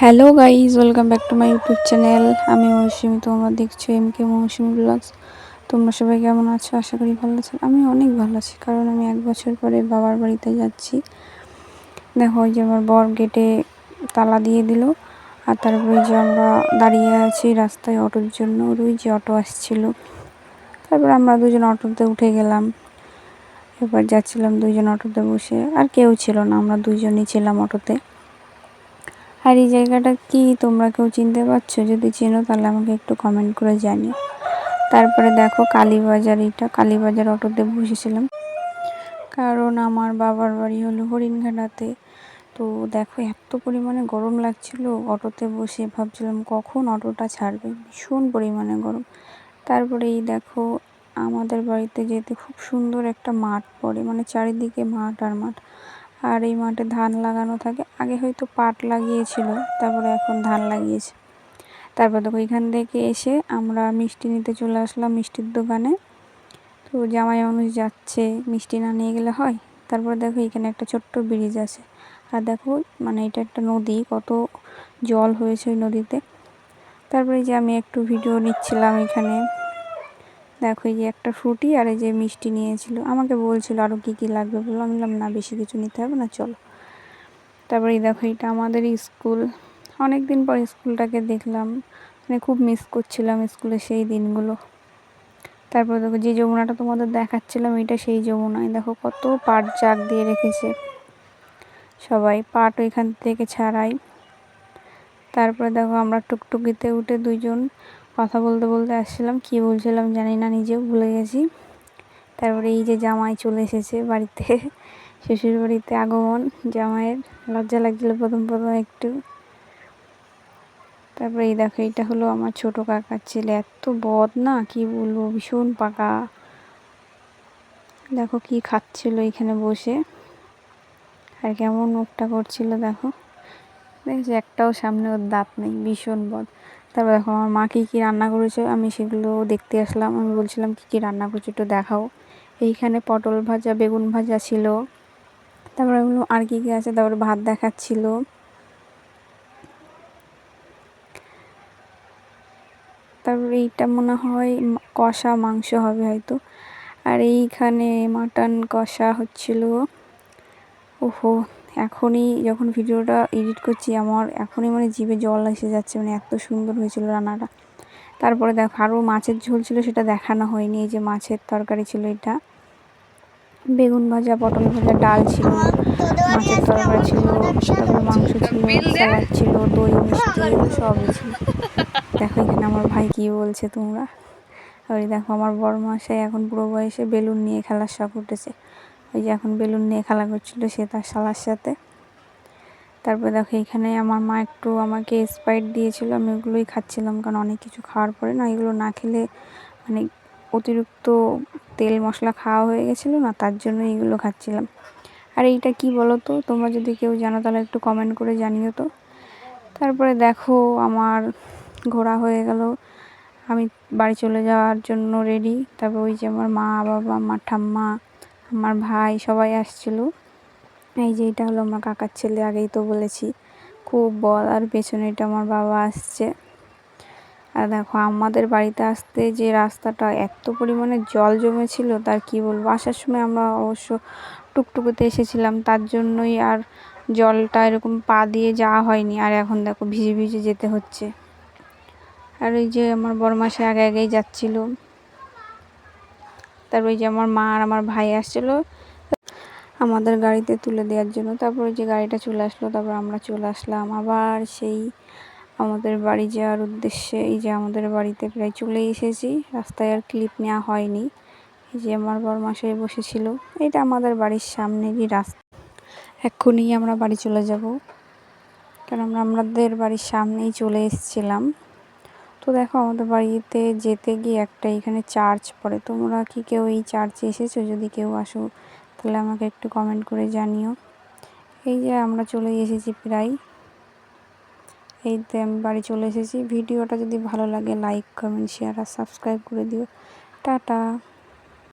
Hello guys welcome back to my YouTube channel আমি মৌসুমি, তোমরা দেখছ এম কে মৌসুমি blogs তোমরা সবাই কেমন আছো? আশা করি ভালো আছো। আমি অনেক ভালো আছি, কারণ আমি এক বছর পরে বাবার বাড়িতে যাচ্ছি। দেখো, ওই যে আমার বর গেটে তালা দিয়ে দিল, আর তারপরে যে আমরা দাঁড়িয়ে আছি রাস্তায় অটোর জন্য। ওই যে অটো আসছিল। তারপর আমরা দুজন অটোতে উঠে গেলাম। এবার যাচ্ছিলাম দুজন অটোতে বসে। আর কেউ ছিল না, আমরা দুজনই ছিলাম অটোতে। আর এই জায়গাটা কি তোমরা কেউ চিনতে পারছ? যদি চেনো তাহলে আমাকে একটু কমেন্ট করে জানিও। তারপরে দেখো কালীবাজার এটা কালীবাজার অটোতে বসেছিলাম। কারণ আমার বাবার বাড়ি হলো হরিণঘাটাতে। তো দেখো এত পরিমাণে গরম লাগছিল অটোতে বসে। ভাবছিলাম কখন অটোটা ছাড়বে? ভীষণ পরিমাণে গরম। তারপরে এই দেখো আমাদের বাড়িতে যেতে খুব সুন্দর একটা মাঠ পড়ে মানে চারিদিকে মাঠ আর মাঠ। আর এই মাঠে ধান লাগানো থাকে। আগে হয়তো পাট লাগিয়েছিল, তারপরে এখন ধান লাগিয়েছে। তারপর দেখো, এখান থেকে এসে আমরা মিষ্টি নিতে চলে আসলাম মিষ্টির দোকানে। তো জামাই মানুষ যাচ্ছে, মিষ্টি না নিয়ে গেলে হয়? তারপরে দেখো, এখানে একটা ছোট্ট ব্রিজ আছে। আর দেখো মানে এটা একটা নদী, কত জল হয়েছে ওই নদীতে। তারপরে যে আমি একটু ভিডিও নিচ্ছিলাম এখানে। দেখো, এই যে একটা ফ্রুটি আর এই যে মিষ্টি নিয়েছিল। আমাকে বলছিল আরও কী কী লাগবে বললাম বললাম, না, বেশি কিছু নিতে হবে না, চলো। তারপরে এই দেখো, এটা আমাদের স্কুল। অনেক দিন পর স্কুলটাকে দেখলাম। মানে খুব মিস করছিলাম স্কুলে সেই দিনগুলো। তারপর দেখো, যে যমুনাটা তোমাদের দেখাচ্ছিলাম, এটা সেই যমুনায় দেখো, কত পাট জাগ দিয়ে রেখেছে সবাই পাট ওইখান থেকে ছাড়াই। তারপরে দেখো, আমরা টুকটুকিতে উঠে দুইজন কথা বলতে বলতে আসছিলাম, কি বলছিলাম জানি না, নিজেও ভুলে গেছি। তারপরে এই যে জামাই চলে এসেছে বাড়িতে, শ্বশুর বাড়িতে আগমন। জামাইয়ের লজ্জা লাগছিল প্রথম প্রথম একটু। তারপরে এই দেখো এটা হলো আমার ছোট কাকার ছেলে। এত বদ না, কি বলব, ভীষণ পাকা। দেখো কি খাচ্ছিল এখানে বসে। আর কেমন মুখটা করছিল দেখো। দেখছি, একটাও সামনে ওর দাঁত নেই, ভীষণ বদ। তারপর দেখো আমার মা কী কী রান্না করেছে, আমি সেগুলো দেখতে আসলাম। আমি বলছিলাম, কী কী রান্না করছে একটু দেখাও। এইখানে পটল ভাজা, বেগুন ভাজা ছিল। তারপরে আর কী কী আছে? তারপরে ভাত দেখাচ্ছিল। তারপরে এইটা মনে হয় কষা মাংস হবে হয়তো। আর এইখানে মাটন কষা হচ্ছিল। ওহো! এখনই যখন ভিডিওটা এডিট করছি, আমার এখনই মানে জিভে জল এসে যাচ্ছে মানে এত সুন্দর হয়েছিল রান্নাটা। তারপরে দেখো, আরও মাছের ঝোল ছিল, সেটা দেখানো হয়নি, এই যে মাছের তরকারি ছিল এটা। বেগুন ভাজা, পটল ভাজা, ডাল ছিল, মাছের তরকারি ছিল তারপরে মাংস ছিল, স্যালাড ছিল, দই, মিষ্টি, সবই ছিল। দেখো এখানে আমার ভাই কী বলছে তোমরা। ওই দেখো, আমার বড় মশাই এখন পুরো বয়সে বেলুন নিয়ে খেলার শখ উঠেছে। ওই যে এখন বেলুন নিয়ে খেলা করছিল সে তার শালার সাথে। তারপরে দেখো এখানে আমার মা একটু আমাকে স্প্রাইট দিয়েছিল, আমি ওগুলোই খাচ্ছিলাম কারণ অনেক কিছু খাওয়ার পরে না এগুলো না খেলে মানে অতিরিক্ত তেল মশলা খাওয়া হয়ে গেছিল না, তার জন্য এইগুলো খাচ্ছিলাম। আর এইটা কি বলো তো তোমরা যদি কেউ জানো তাহলে একটু কমেন্ট করে জানিও তো। তারপরে দেখো আমার ঘোরা হয়ে গেল, আমি বাড়ি চলে যাওয়ার জন্য রেডি তারপর ওই যে আমার মা, বাবা আমার ঠাম্মা আমার ভাই, সবাই আসছিল। এই যে এটা হলো আমার কাকার ছেলে, আগেই তো বলেছি। খুব বল, আর পেছনে এটা আমার বাবা আসছে। আর দেখো, আমাদের বাড়িতে আসতে যে রাস্তাটা এত পরিমাণে জল জমেছিল, তার কি বলব? আসার সময় আমরা অবশ্য টুকটুকুতে এসেছিলাম, তার জন্যই আর জলটা এরকম পা দিয়ে যাওয়া হয়নি। আর এখন দেখো, ভিজে ভিজে যেতে হচ্ছে। আর ওই যে আমার বড় মাসে আগে আগেই যাচ্ছিল। তারপর যে আমার মা আর আমার ভাই আসছিল, আমাদের গাড়িতে তুলে দেওয়ার জন্য। তারপর যে গাড়িটা চলে আসলো, তারপর আমরা চলে আসলাম। আবার সেই আমাদের বাড়ি যাওয়ার উদ্দেশ্যে এই যে আমাদের বাড়িতে প্রায় চলে এসেছি। রাস্তায় আর ক্লিপ নেওয়া হয়নি। এই যে আমার বর মাসে বসেছিল। এটা আমাদের বাড়ির সামনেরই রাস্তা। এক্ষুনি আমরা বাড়ি চলে যাব। কারণ আমরা আমাদের বাড়ির সামনেই চলে এসেছিলাম। তো দেখো আমাদের বাড়িতে যেতে গিয়ে একটা এখানে চার্চ পড়ে। তোমরা কি কেউ এই চার্চে এসেছ? যদি কেউ আসো, তাহলে আমাকে একটু কমেন্ট করে জানিও। এই যে আমরা চলে এসেছি প্রায়। আমি বাড়ি চলে এসেছি। ভিডিওটা যদি ভালো লাগে লাইক কমেন্ট শেয়ার আর সাবস্ক্রাইব করে দিও। টাটা!